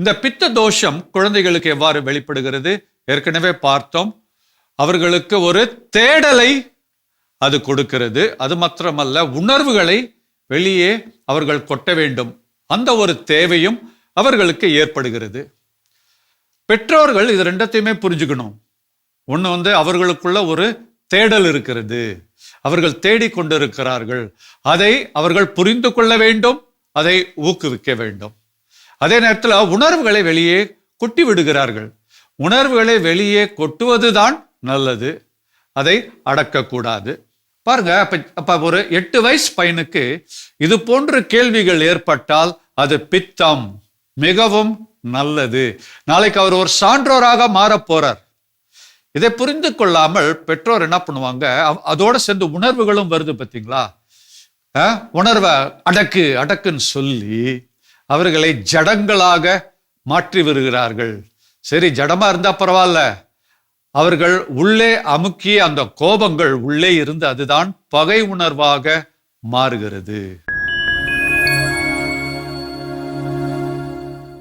இந்த பித்த தோஷம் குழந்தைகளுக்கு எவ்வாறு வெளிப்படுகிறது? ஏற்கனவே பார்த்தோம். அவர்களுக்கு ஒரு தேடலை அது கொடுக்கிறது. அது மாத்திரமல்ல உணர்வுகளை வெளியே அவர்கள் கொட்ட வேண்டும். அந்த ஒரு தேவையும் அவர்களுக்கு ஏற்படுகிறது. பெற்றோர்கள் இது ரெண்டத்தையுமே புரிஞ்சுக்கணும். ஒன்று வந்து அவர்களுக்குள்ள ஒரு தேடல் இருக்கிறது. அவர்கள் தேடிக்கொண்டிருக்கிறார்கள். அதை அவர்கள் புரிந்து கொள்ள வேண்டும். அதை ஊக்குவிக்க வேண்டும். அதே நேரத்தில் உணர்வுகளை வெளியே கொட்டி விடுகிறார்கள். உணர்வுகளை வெளியே கொட்டுவதுதான் நல்லது. அதை அடக்கக்கூடாது. பாருங்க அப்ப அப்ப ஒரு எட்டு வயசு பையனுக்கு இது போன்ற கேள்விகள் ஏற்பட்டால் அது பித்தம் மிகவும் நல்லது. நாளைக்கு அவர் ஒரு சான்றோராக மாறப் போறார். இதை புரிந்து கொள்ளாமல் பெற்றோர் என்ன பண்ணுவாங்க? அதோட சேர்ந்து உணர்வுகளும் வருது பார்த்தீங்களா உணர்வை அடக்கு அடக்குன்னு சொல்லி அவர்களை ஜடங்களாக மாற்றி வருகிறார்கள் சரி ஜடமா இருந்தா பரவாயில்ல. அவர்கள் உள்ளே அமுக்கிய அந்த கோபங்கள் உள்ளே இருந்து அதுதான் பகை உணர்வாக மாறுகிறது.